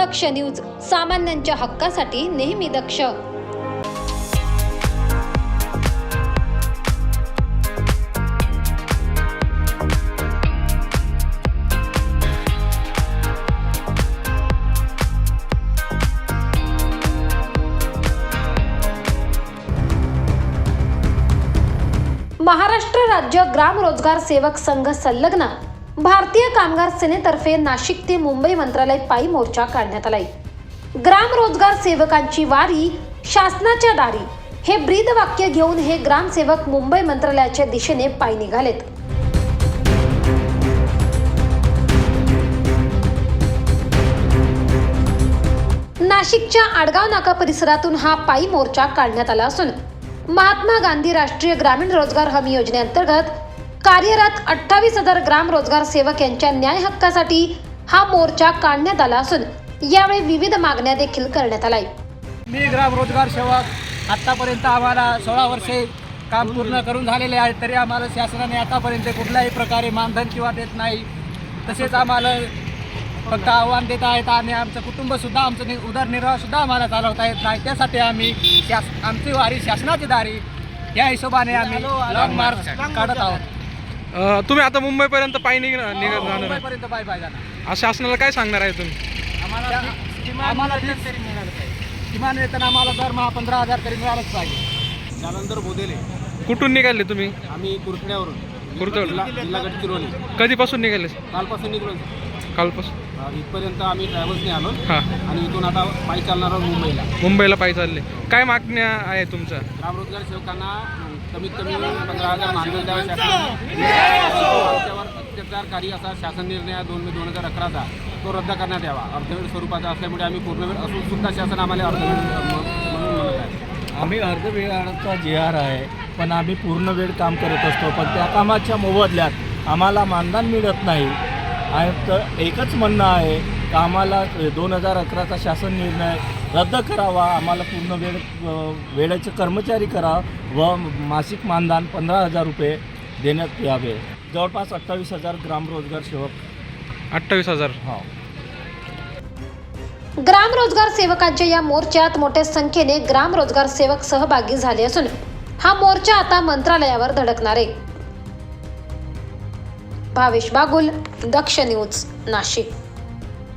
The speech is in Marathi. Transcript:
दक्ष न्यूज सामान्यांच्या हक्कासाठी नेहमी दक्ष. महाराष्ट्र राज्य ग्राम रोजगार सेवक संघ संलग्न भारतीय कामगार सेनेतर्फे नाशिक ते मुंबई मंत्रालय पायी मोर्चा काढण्यात आलाय. ग्राम रोजगार सेवकांची वारी शासनाच्या दारी. हे ब्रीद वाक्य घेऊन हे ग्रामसेवक मुंबई मंत्रालयाच्या दिशेने पायी निघालेत. नाशिकच्या आडगाव नाका परिसरातून हा पायी मोर्चा काढण्यात आला असून महात्मा गांधी राष्ट्रीय ग्रामीण रोजगार हमी योजनेअंतर्गत कार्यरत अठ्ठावीस हजार ग्राम रोजगार सेवक यांच्या न्याय हक्कासाठी हा मोर्चा काढण्यात आला असून यावेळी विविध मागण्या देखील करण्यात आल्या. मी ग्राम रोजगार सेवक आत्तापर्यंत आम्हाला सोळा वर्षे काम पूर्ण करून झालेले आहे तरी आम्हाला शासनाने आतापर्यंत कुठल्याही प्रकारे मानधन किंवा देत नाही. तसेच आम्हाला फक्त आव्हान देत आहेत आणि आमचं कुटुंबसुद्धा आमचं नि उदरनिर्वाहसुद्धा आम्हाला चालवता येत नाही. त्यासाठी आम्ही शास आमची वारी शासनाची दारी. या हिशोबाने आम्ही लॉंग मार्च काढत आहोत. तुम्ही आता मुंबईपर्यंत पायी निघ निघत जाणार आहे. मुंबईपर्यंत पाय पाहिजे आज शासनाला काय सांगणार आहे तुम्ही? आम्हाला आम्हाला fix किमान वेतन आम्हाला दरमहा पंधरा हजार तरी मिळालंच पाहिजे. त्यानंतर बोदेले. कुठून निघाले तुम्ही? आम्ही कुर्टण्यावरून कुर्टवरून. जिल्हा जिल्हा गडचिरोली कधीपासून निघाले? कालपासून निघलो कालपासून. अं, इथपर्यंत आम्ही ट्रॅव्हल्सने आलो. हां. आणि इथून आता पायी चालणार आहोत मुंबईला. मुंबईला पायी चालले. काय मागण्या आहे तुमच्या? ग्रामरोजगार सेवकांना कमीत कमी पंधरा हजार मानधन द्यावं शासनाने. अत्याचारकारी असा शासन निर्णय दोन मे दोन हजार अकराचा. तो रद्द करण्यात यावा. अर्धवेळ स्वरूपाचा असल्यामुळे आम्ही पूर्णवेळ असून सुद्धा शासन आम्हाला अर्धवेळ म्हणून म्हणत आहे. आम्ही अर्धवेळाचा जे आर आहे पण आम्ही पूर्ण वेळ काम करत असतो. पण त्या कामाच्या मोबदल्यात आम्हाला मानधन मिळत नाही. आणि तर एकच म्हणणं आहे का आम्हाला दोन हजार अकराचा शासन निर्णय रद्द करावा आम्हाला पूर्ण वेळ वेळेचे कर्मचारी करा व मासिक मानधन पंधरा हजार रुपये देण्यात यावे. जवळपास अठ्ठावीस हजार ग्राम रोजगार सेवक. अठ्ठावीस हजार. हा. ग्राम रोजगार सेवकांच्या या मोर्चात मोठ्या संख्येने ग्राम रोजगार सेवक सहभागी झाले असून हा मोर्चा आता मंत्रालयावर धडकणार आहे. भावेश बागुल दक्ष न्यूज नाशिक.